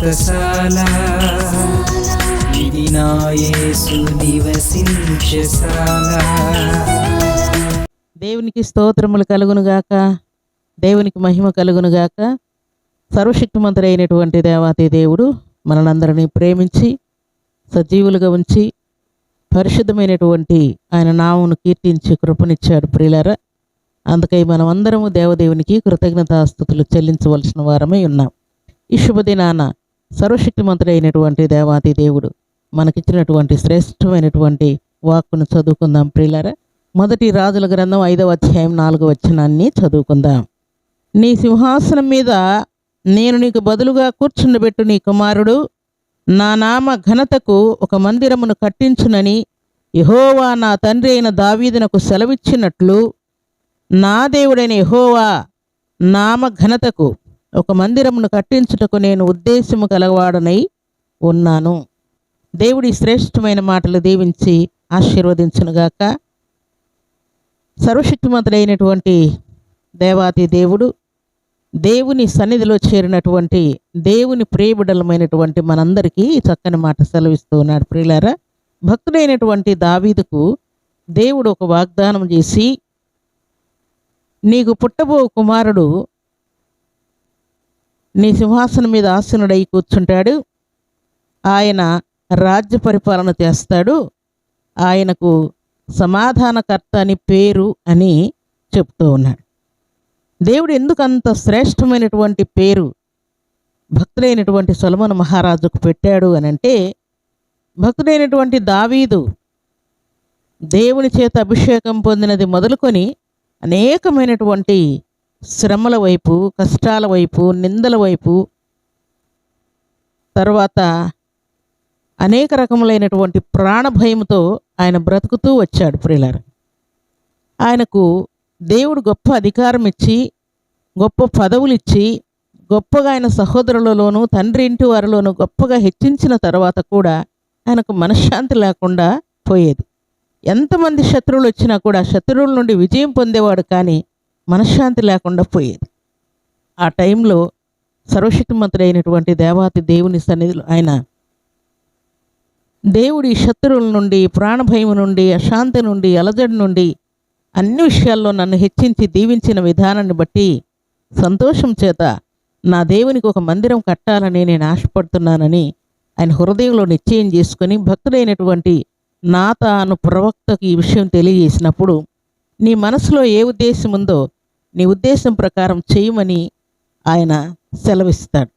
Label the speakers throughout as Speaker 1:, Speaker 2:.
Speaker 1: వ్రతశాల ఇది కలుగును గాక నివసించశాల
Speaker 2: దేవునికి స్తోత్రములు కలుగునుగాక దేవునికి మహిమ కలుగునుగాక సర్వశక్తిమంతుడైనటువంటి దేవాతి దేవుడు మనలందరినీ ప్రేమించి సజీవులుగా ఉంచి పరిశుద్ధమైనటువంటి ఆయన నామును కీర్తించి కృపనిచ్చాడు ప్రియులారా. అందుకై మనం అందరము దేవదేవునికి కృతజ్ఞతాస్థుతులు చెల్లించవలసిన వారమే ఉన్నాం. ఈ శుభదినాన సర్వశక్తిమంతుడైనటువంటి దేవాతి దేవుడు మనకిచ్చినటువంటి శ్రేష్టమైనటువంటి వాక్కును చదువుకుందాం ప్రియులరా. మొదటి రాజుల గ్రంథం ఐదవ అధ్యాయం నాలుగవ వచనాన్ని చదువుకుందాం. నీ సింహాసనం మీద నేను నీకు బదులుగా కూర్చుండబెట్టు నీ కుమారుడు. నా నామ ఘనతకు ఒక మందిరమును కట్టించునని యహోవా నా తండ్రి అయిన దావీదునకు సెలవిచ్చినట్లు నా దేవుడైన యహోవా నామ ఘనతకు ఒక మందిరమును కట్టించుటకు నేను ఉద్దేశము కలవాడనై ఉన్నాను. దేవుడి శ్రేష్టమైన మాటలు దీవించి ఆశీర్వదించునుగాక. సర్వశక్తిమంతుడైనటువంటి దేవాతి దేవుడు దేవుని సన్నిధిలో చేరినటువంటి దేవుని ప్రియబిడలమైనటువంటి మనందరికీ చక్కని మాట సెలవిస్తూ ఉన్నాడు. ప్రియులారా భక్తుడైనటువంటి దావీదుకు దేవుడు ఒక వాగ్దానం చేసి నీకు పుట్టబో కుమారుడు నీ సింహాసనం మీద ఆసనుడై కూర్చుంటాడు. ఆయన రాజ్య పరిపాలన చేస్తాడు. ఆయనకు సమాధానకర్త అని పేరు అని చెప్తూ ఉన్నాడు. దేవుడు ఎందుకు అంత శ్రేష్టమైనటువంటి పేరు భక్తులైనటువంటి సొలమన మహారాజుకు పెట్టాడు అని అంటే భక్తుడైనటువంటి దావీదు దేవుని చేత అభిషేకం పొందినది మొదలుకొని అనేకమైనటువంటి శ్రమల వైపు కష్టాల వైపు నిందల వైపు తర్వాత అనేక రకములైనటువంటి ప్రాణభయంతో ఆయన బ్రతుకుతూ వచ్చాడు ప్రియులారు. ఆయనకు దేవుడు గొప్ప అధికారం ఇచ్చి గొప్ప పదవులు ఇచ్చి గొప్పగా ఆయన సహోదరులలోనూ తండ్రి ఇంటి వారిలోనూ గొప్పగా హెచ్చించిన తర్వాత కూడా ఆయనకు మనశ్శాంతి లేకుండా పోయేది. ఎంతమంది శత్రువులు వచ్చినా కూడా శత్రువుల నుండి విజయం పొందేవాడు కానీ మనశ్శాంతి లేకుండా పోయేది. ఆ టైంలో సర్వశక్తిమంతుడైనటువంటి దేవాతి దేవుని సన్నిధిలో ఆయన దేవుడి శత్రువుల నుండి ప్రాణభయం నుండి అశాంతి నుండి అలజడి నుండి అన్ని విషయాల్లో నన్ను హెచ్చించి దీవించిన విధానాన్ని బట్టి సంతోషం చేత నా దేవునికి ఒక మందిరం కట్టాలని నేను ఆశపడుతున్నానని ఆయన హృదయంలో నిశ్చయం చేసుకుని భక్తుడైనటువంటి నా అను ప్రవక్తకు ఈ విషయం తెలియజేసినప్పుడు నీ మనసులో ఏ ఉద్దేశం ఉందో నీ ఉద్దేశం ప్రకారం చేయమని ఆయన సెలవిస్తాడు.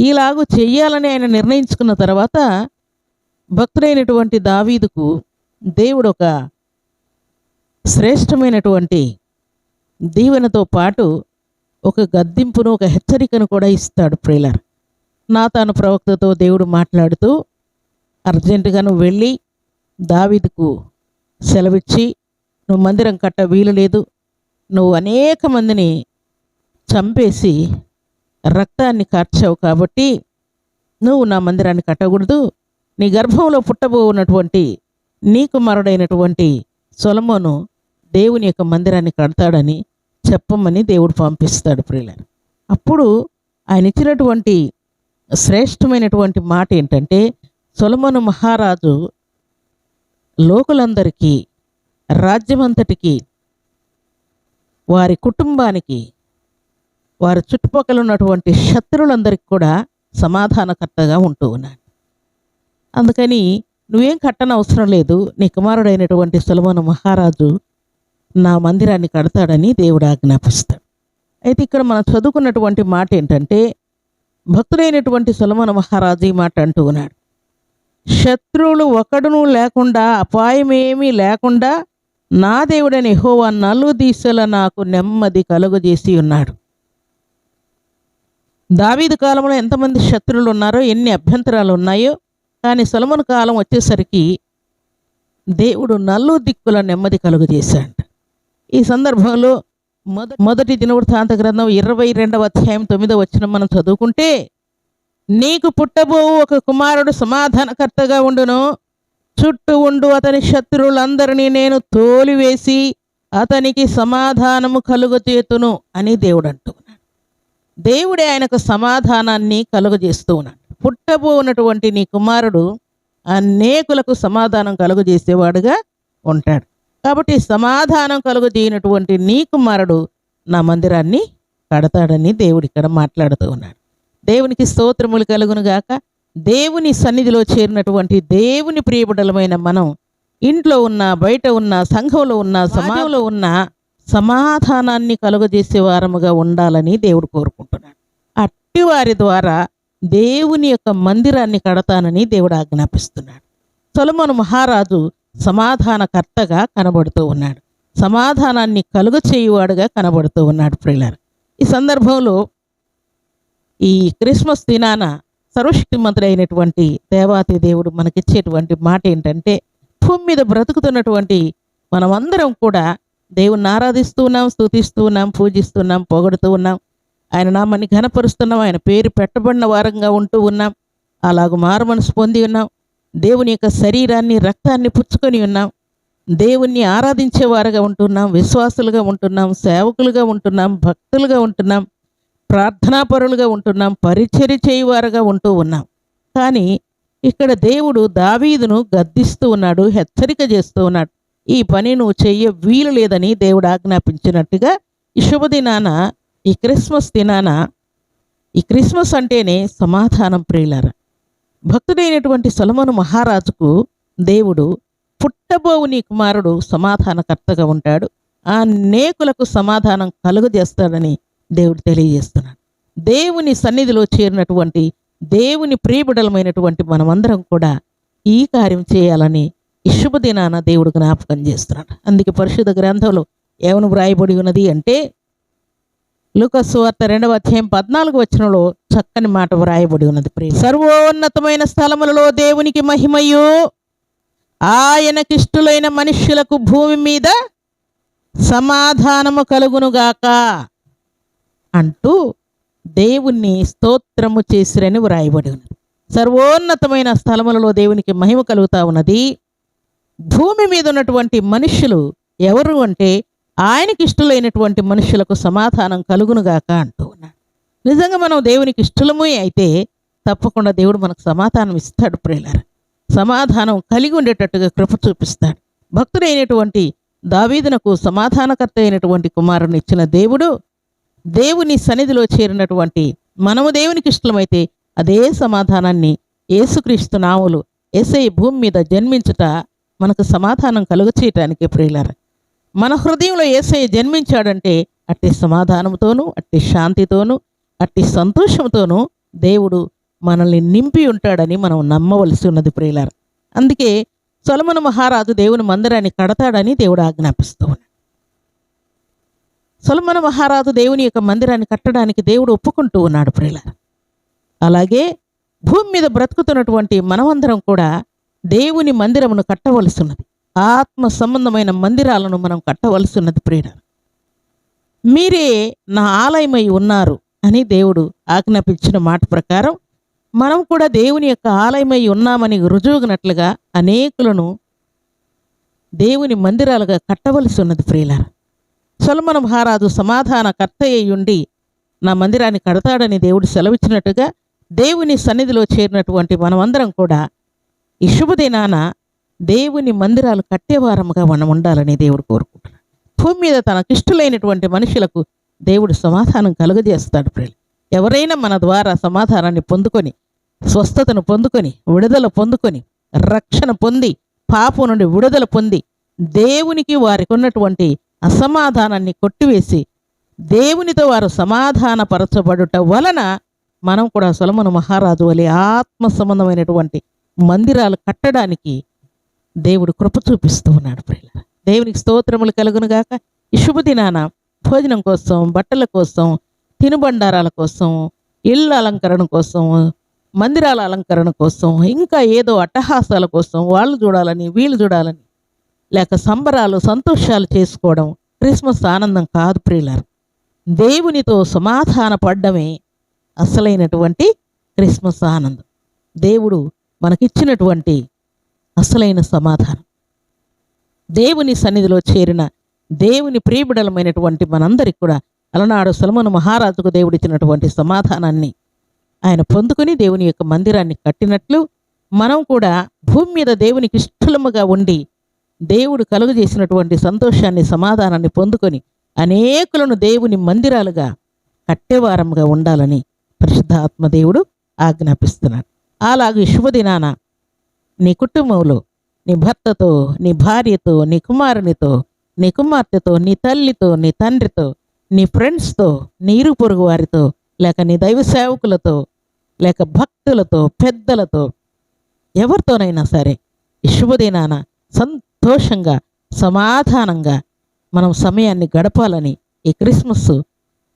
Speaker 2: ఈలాగు చెయ్యాలని ఆయన నిర్ణయించుకున్న తర్వాత భక్తుడైనటువంటి దావీదుకు దేవుడు ఒక శ్రేష్టమైనటువంటి దీవెనతో పాటు ఒక గద్దింపును ఒక హెచ్చరికను కూడా ఇస్తాడు ప్రియులర్. నా తాను ప్రవక్తతో దేవుడు మాట్లాడుతూ అర్జెంటుగాను వెళ్ళి దావీదుకు సెలవిచ్చి నువ్వు మందిరం కట్ట వీలు లేదు. నువ్వు అనేక మందిని చంపేసి రక్తాన్ని కార్చావు కాబట్టి నువ్వు నా మందిరాన్ని కట్టకూడదు. నీ గర్భంలో పుట్టబోనటువంటి నీకు మరుడైనటువంటి సొలమోను దేవుని యొక్క మందిరాన్ని కడతాడని చెప్పమని దేవుడు పంపిస్తాడు ప్రియులని అప్పుడు ఆయన ఇచ్చినటువంటి శ్రేష్టమైనటువంటి మాట ఏంటంటే సొలమోను మహారాజు లోకులందరికీ రాజ్యమంతటికి వారి కుటుంబానికి వారి చుట్టుపక్కల ఉన్నటువంటి శత్రువులందరికీ కూడా సమాధానకర్తగా ఉంటూ ఉన్నాడు. అందుకని నువ్వేం కట్టన అవసరం లేదు నీ కుమారుడైనటువంటి సులభన మహారాజు నా మందిరాన్ని కడతాడని దేవుడు ఆజ్ఞాపిస్తాడు. అయితే ఇక్కడ మనం చదువుకున్నటువంటి మాట ఏంటంటే భక్తుడైనటువంటి సులమన మహారాజు ఈ మాట అంటూ ఉన్నాడు. శత్రువులు ఒకడును లేకుండా అపాయమేమీ లేకుండా నా దేవుడని హోవా నలు దిశల నాకు నెమ్మది కలుగజేసి ఉన్నాడు. దావీదు కాలంలో ఎంతమంది శత్రువులు ఉన్నారో ఎన్ని అభ్యంతరాలు ఉన్నాయో కానీ సొలమన్ కాలం వచ్చేసరికి దేవుడు నల్లు దిక్కుల నెమ్మది కలుగజేశాడు ఈ సందర్భంలో మొద మొదటి దినవృత్తాంత గ్రంథం ఇరవై రెండవ అధ్యాయం తొమ్మిదో వచ్చిన మనం చదువుకుంటే నీకు పుట్టబోవు ఒక కుమారుడు సమాధానకర్తగా ఉండును చుట్టూ ఉండు అతని శత్రువులందరినీ నేను తోలివేసి అతనికి సమాధానము కలుగజేతును అని దేవుడు అంటున్నాడు దేవుడే ఆయనకు సమాధానాన్ని కలుగజేస్తూ ఉన్నాడు. పుట్టబోనటువంటి నీ కుమారుడు అనేకులకు సమాధానం కలుగజేసేవాడుగా ఉంటాడు. కాబట్టి సమాధానం కలుగజేయనటువంటి నీ కుమారుడు నా మందిరాన్ని కడతాడని దేవుడు ఇక్కడ మాట్లాడుతూ ఉన్నాడు. దేవునికి స్తోత్రములు కలుగును గాక దేవుని సన్నిధిలో చేరినటువంటి దేవుని ప్రియబడలమైన మనం ఇంట్లో ఉన్న బయట ఉన్న సంఘంలో ఉన్న సమాజంలో ఉన్న సమాధానాన్ని కలుగజేసే వారముగా ఉండాలని దేవుడు కోరుకుంటున్నాడు. అట్టి వారి ద్వారా దేవుని యొక్క మందిరాన్ని కడతానని దేవుడు ఆజ్ఞాపిస్తున్నాడు. సొలమోను మహారాజు సమాధానకర్తగా కనబడుతూ ఉన్నాడు. సమాధానాన్ని కలుగ చేయువాడుగా కనబడుతూ ఉన్నాడు ప్రియులారు. ఈ సందర్భంలో ఈ క్రిస్మస్ దినాన సర్వశక్తిమంతుడు అయినటువంటి దేవాతి దేవుడు మనకిచ్చేటువంటి మాట ఏంటంటే భూమి మీద బ్రతుకుతున్నటువంటి మనమందరం కూడా దేవుణ్ణి ఆరాధిస్తూ ఉన్నాం స్తుతిస్తూ ఉన్నాం పూజిస్తున్నాం పొగడుతూ ఉన్నాం. ఆయన నామాన్ని ఘనపరుస్తున్నాం ఆయన పేరు పెట్టబడిన వారంగా ఉంటూ ఉన్నాం. అలాగ మారు మనసు పొంది ఉన్నాం. దేవుని యొక్క శరీరాన్ని రక్తాన్ని పుచ్చుకొని ఉన్నాం. దేవుణ్ణి ఆరాధించేవారుగా ఉంటున్నాం విశ్వాసులుగా ఉంటున్నాం సేవకులుగా ఉంటున్నాం భక్తులుగా ఉంటున్నాం. ప్రార్థనాపరులుగా ఉంటున్నాం పరిచర్య చేయువారుగా ఉంటూ ఉన్నాం. కానీ ఇక్కడ దేవుడు దావీదును గద్దిస్తూ ఉన్నాడు హెచ్చరిక చేస్తూ ఉన్నాడు. ఈ పని నువ్వు చెయ్య వీలు లేదని దేవుడు ఆజ్ఞాపించినట్టుగా ఈ శుభదినాన ఈ క్రిస్మస్ దినాన ఈ క్రిస్మస్ అంటేనే సమాధానం ప్రియులర. భక్తుడైనటువంటి సొలమను మహారాజుకు దేవుడు పుట్టబోవు నీ కుమారుడు సమాధానకర్తగా ఉంటాడు. ఆ నేకులకు సమాధానం కలుగజేస్తాడని దేవుడు తెలియజేస్తున్నాడు. దేవుని సన్నిధిలో చేరినటువంటి దేవుని ప్రియబిడలమైనటువంటి మనమందరం కూడా ఈ కార్యం చేయాలని ఈ శుభదినాన దేవుడు జ్ఞాపకం చేస్తున్నాడు. అందుకే పరిశుద్ధ గ్రంథంలో ఏమను వ్రాయబడి ఉన్నది అంటే లూకసు వార్త రెండవ అధ్యాయం పద్నాలుగు వచనంలో చక్కని మాట వ్రాయబడి ఉన్నది. ప్రియ సర్వోన్నతమైన స్థలములలో దేవునికి మహిమయు. ఆయనకిష్టులైన మనుష్యులకు భూమి మీద సమాధానము కలుగునుగాక. అంటూ దేవుణ్ణి స్తోత్రము చేసిరని వ్రాయబడి ఉన్నది. సర్వోన్నతమైన స్థలములలో దేవునికి మహిమ కలుగుతా ఉన్నది. భూమి మీద ఉన్నటువంటి మనుష్యులు ఎవరు అంటే ఆయనకి ఇష్టలైనటువంటి మనుషులకు సమాధానం కలుగునుగాక అంటూ ఉన్నాడు. నిజంగా మనం దేవునికి ఇష్టలమే అయితే తప్పకుండా దేవుడు మనకు సమాధానం ఇస్తాడు ప్రియులారా. సమాధానం కలిగి ఉండేటట్టుగా కృప చూపిస్తాడు. భక్తుడైనటువంటి దావీదునకు సమాధానకర్త అయినటువంటి కుమారుని ఇచ్చిన దేవుడు దేవుని సన్నిధిలో చేరినటువంటి మనము దేవునికి ఇష్టమైతే అదే సమాధానాన్ని యేసుక్రీస్తు నాములు ఏసై భూమి మీద జన్మించుట మనకు సమాధానం కలుగ చేయటానికి ప్రియులారు. మన హృదయంలో ఏసై జన్మించాడంటే అట్టి సమాధానంతోనూ అట్టి శాంతితోనూ అట్టి సంతోషంతోనూ దేవుడు మనల్ని నింపి ఉంటాడని మనం నమ్మవలసి ఉన్నది ప్రియులారు. అందుకే సొలమన మహారాజు దేవుని మందిరాన్ని కడతాడని దేవుడు ఆజ్ఞాపిస్తూ సొలమన మహారాజు దేవుని యొక్క మందిరాన్ని కట్టడానికి దేవుడు ఒప్పుకుంటూ ఉన్నాడు ప్రియుల అలాగే భూమి మీద బ్రతుకుతున్నటువంటి మనమందరం కూడా దేవుని మందిరమును కట్టవలసి ఉన్నది ఆత్మ సంబంధమైన మందిరాలను మనం కట్టవలసి ఉన్నది ప్రియుల మీరే నా ఆలయమై ఉన్నారు అని దేవుడు ఆజ్ఞాపించిన మాట ప్రకారం మనం కూడా దేవుని యొక్క ఆలయమై ఉన్నామని రుజువుగినట్లుగా అనేకులను దేవుని మందిరాలుగా కట్టవలసి ఉన్నది ప్రియులారా. సొలమన మహారాజు సమాధాన కర్త నా మందిరాన్ని కడతాడని దేవుడు సెలవిచ్చినట్టుగా దేవుని సన్నిధిలో చేరినటువంటి మనమందరం కూడా ఈ శుభదినాన దేవుని మందిరాలు కట్టేవారముగా మనం ఉండాలని దేవుడు కోరుకుంటున్నాడు. భూమి మీద తనకిష్టులైనటువంటి మనుషులకు దేవుడు సమాధానం కలుగజేస్తాడు ప్రియులు. ఎవరైనా మన ద్వారా సమాధానాన్ని పొందుకొని స్వస్థతను పొందుకొని విడుదల పొందుకొని రక్షణ పొంది పాపం నుండి విడుదల పొంది దేవునికి వారికి ఉన్నటువంటి అసమాధానాన్ని కొట్టివేసి దేవునితో వారు సమాధానపరచబడుట వలన మనం కూడా సొలమును మహారాజు వలె ఆత్మ సంబంధమైనటువంటి మందిరాలు కట్టడానికి దేవుడు కృప చూపిస్తూ ఉన్నాడు ప్రియుల దేవునికి స్తోత్రములు కలుగునుగాక. ఈ శుభదినాన భోజనం కోసం బట్టల కోసం తినుబండారాల కోసం ఇళ్ళ అలంకరణ కోసం మందిరాల అలంకరణ కోసం ఇంకా ఏదో అట్టహాసాల కోసం వాళ్ళు చూడాలని వీళ్ళు చూడాలని లేక సంబరాలు సంతోషాలు చేసుకోవడం క్రిస్మస్ ఆనందం కాదు ప్రియులర్. దేవునితో సమాధాన పడ్డమే అసలైనటువంటి క్రిస్మస్ ఆనందం. దేవుడు మనకిచ్చినటువంటి అసలైన సమాధానం. దేవుని సన్నిధిలో చేరిన దేవుని ప్రియబిడలమైనటువంటి మనందరికి కూడా అలనాడు సొలమను మహారాజుకు దేవుడిచ్చినటువంటి సమాధానాన్ని ఆయన పొందుకుని దేవుని యొక్క మందిరాన్ని కట్టినట్లు మనం కూడా భూమి మీద దేవునికి ఇష్టలముగా ఉండి దేవుడు కలుగజేసినటువంటి సంతోషాన్ని సమాధానాన్ని పొందుకొని అనేకులను దేవుని మందిరాలుగా కట్టేవారంగా ఉండాలని పరిశుద్ధాత్మ దేవుడు ఆజ్ఞాపిస్తున్నాడు. అలాగే శుభదినాన నీ కుటుంబంలో నీ భర్తతో నీ భార్యతో నీ కుమారునితో నీ కుమార్తెతో నీ తల్లితో నీ తండ్రితో నీ ఫ్రెండ్స్తో నీ ఇరు పొరుగు వారితో లేక నీ దైవ సేవకులతో లేక భక్తులతో పెద్దలతో ఎవరితోనైనా సరే శుభదినాన సంత సంతోషంగా సమాధానంగా మనం సమయాన్ని గడపాలని ఈ క్రిస్మస్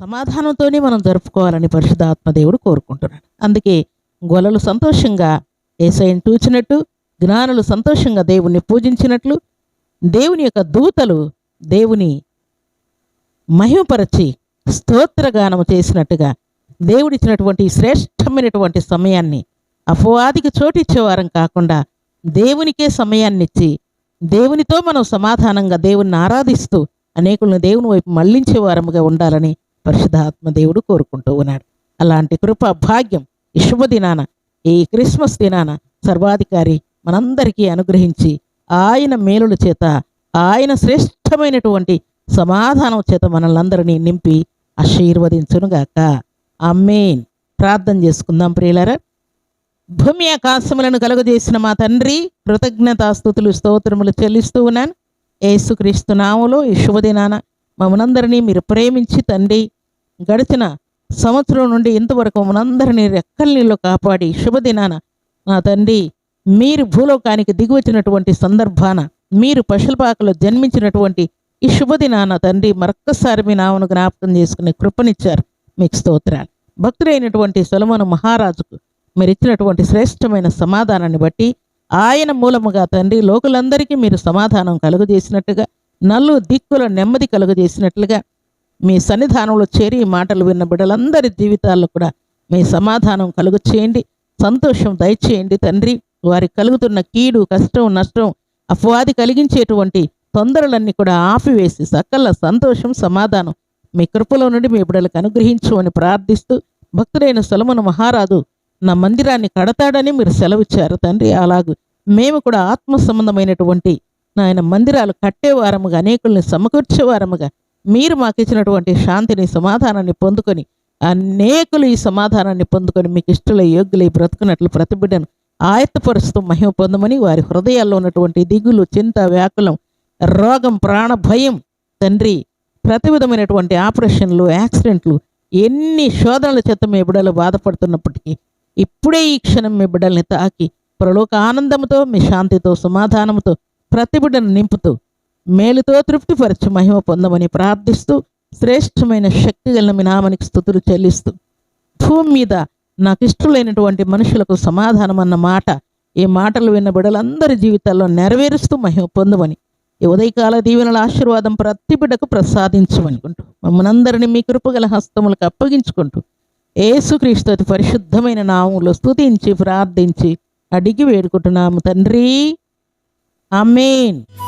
Speaker 2: సమాధానంతోనే మనం జరుపుకోవాలని పరిశుద్ధాత్మదేవుడు కోరుకుంటున్నాడు. అందుకే గొలలు సంతోషంగా ఏసైని చూచినట్టు జ్ఞానులు సంతోషంగా దేవుణ్ణి పూజించినట్లు దేవుని యొక్క దూతలు దేవుని మహిమపరచి స్తోత్రగానము చేసినట్టుగా దేవుడిచ్చినటువంటి శ్రేష్టమైనటువంటి సమయాన్ని అపవాదికి చోటిచ్చేవారం కాకుండా దేవునికే సమయాన్నిచ్చి దేవునితో మనం సమాధానంగా దేవుణ్ణి ఆరాధిస్తూ అనేకులను దేవుని వైపు మళ్ళించే వారముగా ఉండాలని పరిశుధాత్మ దేవుడు కోరుకుంటూ ఉన్నాడు. అలాంటి కృప భాగ్యం ఈ శుభదినాన ఈ క్రిస్మస్ దినాన సర్వాధికారి మనందరికీ అనుగ్రహించి ఆయన మేలుల చేత ఆయన శ్రేష్టమైనటువంటి సమాధానం చేత మనల్ందరినీ నింపి ఆశీర్వదించునుగాక. అమ్మేన్ ప్రార్థన చేసుకుందాం ప్రియులరా. భూమి ఆకాశములను కలుగజేసిన మా తండ్రి కృతజ్ఞతాస్థుతులు స్తోత్రములు చెల్లిస్తూ ఉన్నాను. ఏసుక్రీస్తు నామలో ఈ శుభదినాన మమ్మనందరినీ మీరు ప్రేమించి తండ్రి గడిచిన సంవత్సరం నుండి ఇంతవరకు మనందరినీ రెక్కల నీళ్ళు కాపాడి శుభదినాన నా తండ్రి మీరు భూలోకానికి దిగువచ్చినటువంటి సందర్భాన మీరు పశులపాకలో జన్మించినటువంటి ఈ శుభదినాన తండ్రి మరొక్కసారి మీ నామను జ్ఞాపకం చేసుకునే కృపనిచ్చారు. మీకు స్తోత్రాలు. భక్తుడైనటువంటి సొలమను మహారాజుకు మీరు ఇచ్చినటువంటి శ్రేష్టమైన సమాధానాన్ని బట్టి ఆయన మూలముగా తండ్రి లోకులందరికీ మీరు సమాధానం కలుగజేసినట్టుగా నల్లు దిక్కుల నెమ్మది కలుగజేసినట్లుగా మీ సన్నిధానంలో చేరి ఈ మాటలు విన్న బిడ్డలందరి జీవితాల్లో కూడా మీ సమాధానం కలుగు చేయండి సంతోషం దయచేయండి తండ్రి. వారికి కలుగుతున్న కీడు కష్టం నష్టం అపవాది కలిగించేటువంటి తొందరలన్నీ కూడా ఆపివేసి సకల సంతోషం సమాధానం మీ కృపలో నుండి మీ బిడ్డలకు అనుగ్రహించు అని ప్రార్థిస్తూ భక్తుడైన సొలమును మహారాజు నా మందిరాన్ని కడతాడని మీరు సెలవిచ్చారు తండ్రి. అలాగూ మేము కూడా ఆత్మ సంబంధమైనటువంటి నాయన మందిరాలు కట్టేవారముగా అనేకుల్ని సమకూర్చేవారముగా మీరు మాకు ఇచ్చినటువంటి శాంతిని సమాధానాన్ని పొందుకొని అనేకులు ఈ సమాధానాన్ని పొందుకొని మీకు ఇష్టల యోగ్యులై బ్రతుకున్నట్లు ప్రతిబిడ్డను ఆయత్తపరుస్తూ మహిమ పొందమని వారి హృదయాల్లో ఉన్నటువంటి దిగులు చింత వ్యాకులం రోగం ప్రాణ భయం తండ్రి ప్రతి విధమైనటువంటి ఆపరేషన్లు యాక్సిడెంట్లు ఎన్ని శోధనల చేత మీ బిడలు బాధపడుతున్నప్పటికీ ఇప్పుడే ఈ క్షణం మీ బిడ్డల్ని తాకి ప్రలోక ఆనందంతో మీ శాంతితో సమాధానంతో ప్రతి బిడ్డను నింపుతూ మేలుతో తృప్తిపరచి మహిమ పొందమని ప్రార్థిస్తూ శ్రేష్టమైన శక్తి గల మీ నామానికి స్థుతులు చెల్లిస్తూ భూమి మీద నాకు ఇష్టలైనటువంటి మనుషులకు సమాధానం అన్న మాట ఈ మాటలు విన్న బిడ్డలందరి జీవితాల్లో నెరవేరుస్తూ మహిమ పొందమని ఈ ఉదయకాల దీవెనల ఆశీర్వాదం ప్రతి బిడ్డకు ప్రసాదించమనుకుంటూ మమ్మల్ని అందరినీ మీ కృపగల హస్తములకు అప్పగించుకుంటూ ఏసుక్రీస్తు పరిశుద్ధమైన నామంలో స్తుతించి ప్రార్థించి అడిగి వేడుకుంటున్నాము తండ్రి. ఆమేన్.